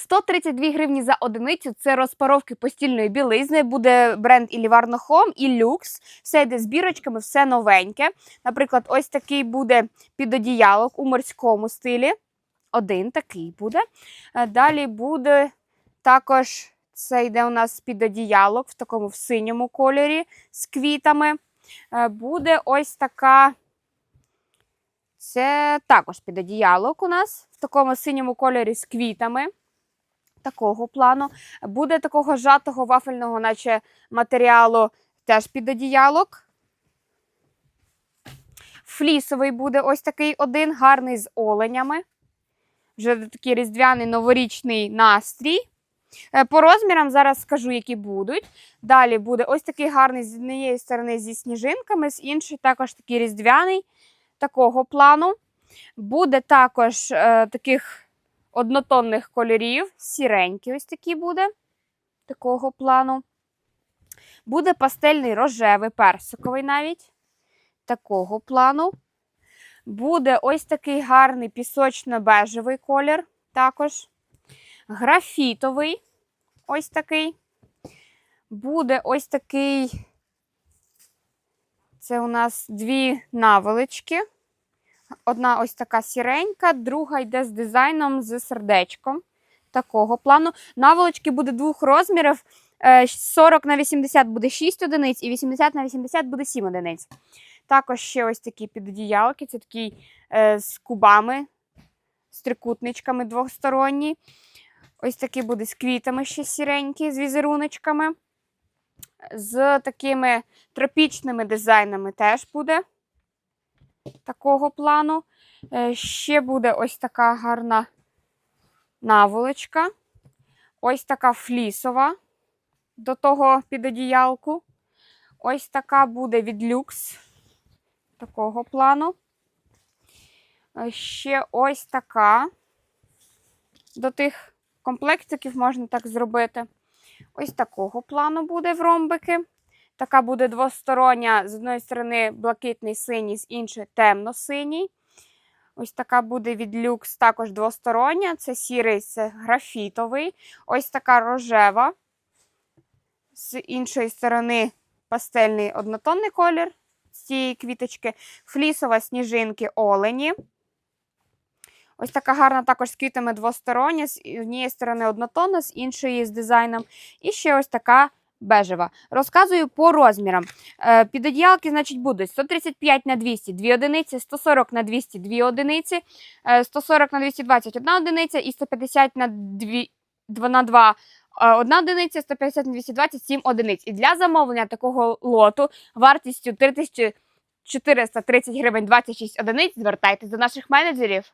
132 гривні за одиницю це розпаровки постільної білизни. Буде бренд і Home, і Lux. Все йде з бірочками, все новеньке. Наприклад, ось такий буде підодіялок у морському стилі. Один такий буде. Е, Далі буде також це йде у нас підодіялок в такому в синьому кольорі з квітами. Е, Буде ось така. Це також підодіялок у нас в такому синьому кольорі з квітами. Такого плану. Буде такого жатого вафельного, наче матеріалу, теж підодіялок. Флісовий буде ось такий один, гарний з оленями. Вже такий різдвяний новорічний настрій. Е, По розмірам зараз скажу, які будуть. Далі буде ось такий гарний з однієї сторони зі сніжинками, з іншої також такий різдвяний такого плану. Буде також е, таких однотонних кольорів, сіренький ось такий буде, такого плану. Буде пастельний рожевий, персиковий навіть, такого плану. Буде ось такий гарний пісочно-бежевий колір, також. Графітовий, ось такий. Буде ось такий. Це у нас дві наволочки. Одна ось така сіренька, друга йде з дизайном з сердечком. Такого плану. Наволочки буде двох розмірів. Е, 40 на 80 буде 6 одиниць, і 80 на 80 буде 7 одиниць. Також ще ось такі підодіялки, це такі е, з кубами, з трикутничками двосторонні. Ось такий буде з квітами ще сіренький, з візеруночками. З такими тропічними дизайнами теж буде такого плану. Е, Ще буде ось така гарна наволочка. Ось така флісова до того підодіялку. Ось така буде від люкс такого плану. Е, Ще ось така. До тих комплектиків можна так зробити. Ось такого плану буде в ромбики. Така буде двостороння, з одної сторони блакитний синій, з іншої темно-синій. Ось така буде від люкс також двостороння. Це сірий, це графітовий. Ось така рожева. З іншої сторони пастельний однотонний колір з цієї квіточки. Флісова сніжинки олені. Ось така гарна також з квітами двостороння, з однієї сторони однотонна, з іншої з дизайном. І ще ось така бежева. Розказую по розмірам. Е, Підодіялки, значить, будуть 135 на 200 2 одиниці, 140 на 200 2 одиниці, е, 140 на 220 1 одиниця і 150 на 2, 2 на 2 1 одиниця, 150 на 220 7 одиниць. І для замовлення такого лоту вартістю 3430 гривень 26 одиниць звертайтесь до наших менеджерів.